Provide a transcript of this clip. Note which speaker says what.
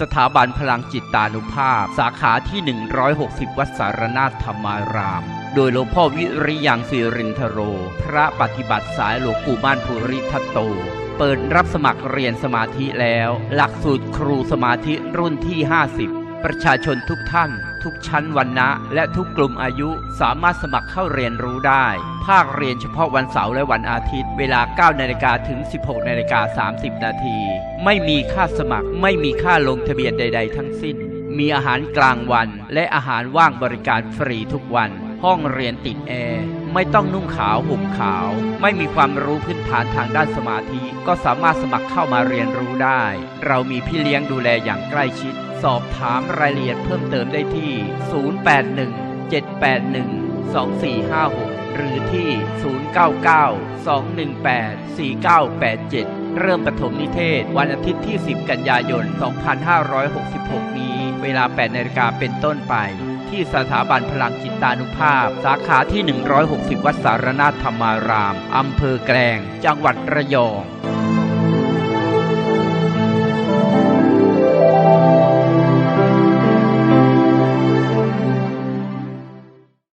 Speaker 1: สถาบันพลังจิตตานุภาพ สาขาที่ 160 วัดสารนาถธรรมาราม โดยหลวงพ่อวิริยังสิรินทโร พระปฏิบัติสายหลวงปู่บ้านภูริทัตโต เปิดรับสมัครเรียนสมาธิแล้ว หลักสูตรครูสมาธิรุ่นที่ 50 ประชาชนทุกท่าน ทุกชั้นวันนะและทุกกลุ่มอายุสามารถสมัครเข้าเรียนรู้ได้ ภาคเรียนเฉพาะวันเสาร์และวันอาทิตย์ เวลา 9 นาฬิกาถึง 16 นาฬิกา 30 นาที ไม่มีค่าสมัคร ไม่มีค่าลงทะเบียนใด ๆ ทั้งสิ้น มีอาหารกลางวัน และอาหารว่างบริการฟรีทุกวัน ห้องเรียนติดแอร์ไม่ต้องนุ่งขาวห่มขาว ไม่มีความรู้พื้นฐานทางด้านสมาธิ ก็สามารถสมัครเข้ามาเรียนรู้ได้ เรามีพี่เลี้ยงดูแลอย่างใกล้ชิด สอบถามรายละเอียดเพิ่มเติมได้ที่ 081 781 2456 หรือที่ 099 218 4987 เริ่มปฐมนิเทศ วันอาทิตย์ที่ 10 กันยายน 2566 นี้ เวลา 8นาฬิกาเป็นต้นไป ที่สถาบันพลังจิตานุภาพ สาขาที่ 160 วัดสารนาถธรรมาราม อำเภอแกลง จังหวัดระยอง